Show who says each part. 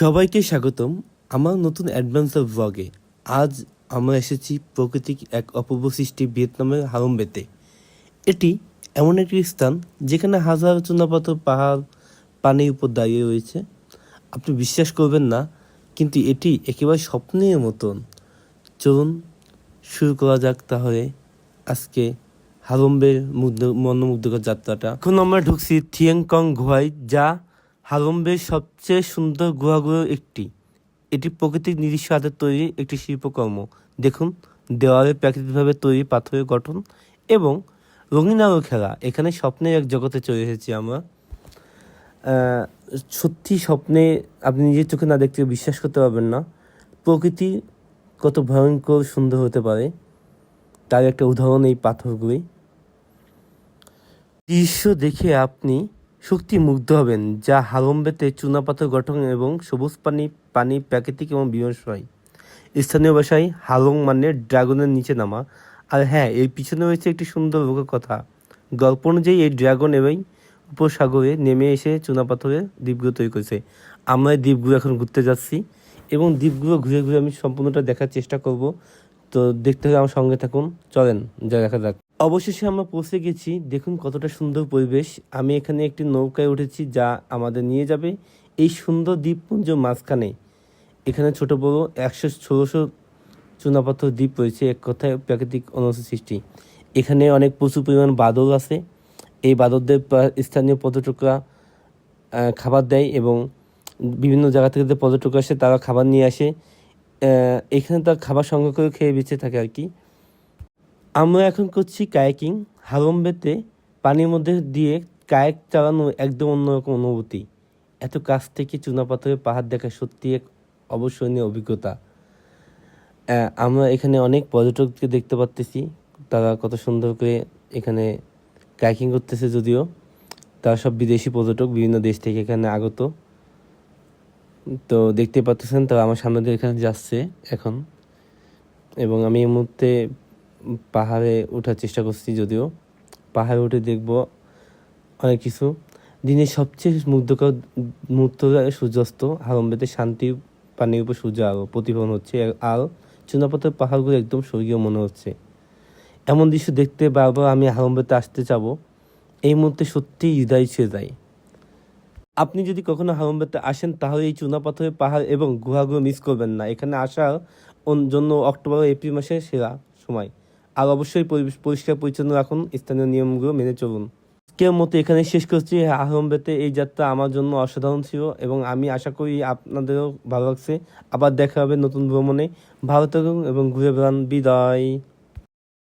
Speaker 1: সবাইকে স্বাগতম আমার নতুন অ্যাডভেঞ্চার ব্লগে আজ আমরা এসেছি প্রকৃতিক এক অপূর্ব সৃষ্টি ভিয়েতনামের হারম্বেতে এটি এমন একটি স্থান যেখানে হাজার চুনাপাথর পাহাড়, পানির উপর দাঁড়িয়ে রয়েছে। আপনি বিশ্বাস করবেন না, কিন্তু এটি একেবারে স্বপ্নের মতন। চলুন শুরু করা যাক তাহলে আজকে হারম্বের মুগ্ধ মনোমুগ্ধকর যাত্রাটা। এখন আমরা ঢুকছি থিয়েংকং গুহায় যা হারম্বের সবচেয়ে সুন্দর গুহাগুলোর একটি। এটি প্রকৃতিক নিজস্ব হাতের তৈরি একটি শিল্পকর্ম। দেখুন, দেওয়ালে প্রাকৃতিকভাবে তৈরি পাথরের গঠন এবং রঙিন আলো খেলা। এখানে স্বপ্নের এক জগতে চলে এসেছি আমরা। সত্যি স্বপ্নে আপনি নিজের চোখে না দেখতে বিশ্বাস করতে পারবেন না। প্রকৃতি কত ভয়ঙ্কর সুন্দর হতে পারে। তার একটা উদাহরণ এই পাথরগুলি। দৃশ্য দেখে আপনি সত্যি মুগ্ধ হবেন, যা হারম্বেতে চুনাপাথর গঠন এবং সবুজ পানি পানি প্রাকৃতিক এবং বিমর্ষয় স্থানীয় ভাষায়, হালং মানে ড্রাগনের নিচে নামা। আর হ্যাঁ এর পিছনে রয়েছে একটি সুন্দর লোকের কথা। গল্প অনুযায়ী, এই ড্রাগন এবং উপসাগরে নেমে এসে চুনাপাথরের দ্বীপগুলো তৈরি করেছে। আমরা দ্বীপগুলো এখন ঘুরতে যাচ্ছি এবং দ্বীপগুলো ঘুরে ঘুরে আমি সম্পূর্ণটা দেখার চেষ্টা করব। তো দেখতে হলে আমার সঙ্গে থাকুন। চলেন যা দেখা যাক। অবশেষে আমরা পৌঁছে গেছি। দেখুন কতটা সুন্দর পরিবেশ। আমি এখানে একটি নৌকায় উঠেছি যা আমাদের নিয়ে যাবে এই সুন্দর দ্বীপপুঞ্জ মাঝখানে। এখানে ছোট বড় একশো ষোলোশো চুনাপাথর দ্বীপ রয়েছে। এক কথায় প্রাকৃতিক অনস্য সৃষ্টি। এখানে অনেক প্রচুর পরিমাণ বাদল আছে। এই বাদরদের পা- স্থানীয় পর্যটকরা খাবার দেয় এবং বিভিন্ন জায়গা থেকে যে পর্যটক আসে, তারা খাবার নিয়ে আসে। এখানে তার খাবার সংগ্রহ করে খেয়ে বেঁচে থাকে আর কি। আমরা এখন করছি কায়াকিং হারম্বেতে পানির মধ্যে দিয়ে কায়াক চালানো একদম অন্যরকম অনুভূতি। এত কাছ থেকে চুনাপাথরের পাহাড় দেখা সত্যি এক অবসরণীয় অভিজ্ঞতা। আমরা এখানে অনেক পর্যটককে দেখতে পাচ্তেছি তারা কত সুন্দর করে এখানে কায়াকিং করতেছে যদিও। তারা সব বিদেশি পর্যটক, বিভিন্ন দেশ থেকে এখানে আগত। তো দেখতে পাচ্ছেন তারা আমার সামনে দিয়ে এখানে যাচ্ছে এখন। এবং আমি এই মুহূর্তে পাহাড়ে ওঠার চেষ্টা করছি যদিও। পাহাড়ে উঠে দেখব অনেক কিছু। দিনের সবচেয়ে মুগ্ধকর মুহূর্ত সূর্যাস্ত। হারম্বেতে শান্তি, পানির উপর সূর্য আলো প্রতিফলন হচ্ছে। আর চুনাপথের পাহাড়গুলো একদম স্বর্গীয় মনে হচ্ছে। এমন দৃশ্য দেখতে বারবার আমি হারম্বেতে আসতে যাব এই মুহূর্তে সত্যিই হৃদয় ছুঁয়ে যায়। আপনি যদি কখনো হারম্বেতে আসেন, তাহলে এই চুনাপাথরের পাহাড় এবং গুহাগুলো মিস করবেন না। এখানে আসার জন্য অক্টোবর, এপ্রিল মাসের সেরা সময়। আর অবশ্যই পরিষ্কার, পরিচ্ছন্ন রাখুন। স্থানীয় নিয়মগুলো মেনে চলুন। কেউ মতো এখানে শেষ করছি। আহমবেতে এই যাত্রা আমার জন্য অসাধারণ ছিল এবং আমি আশা করি আপনাদেরও ভালো লাগছে। আবার দেখা হবে নতুন ভ্রমণে। ভালো থাকুন এবং ঘুরে বেড়ান। বিদায়।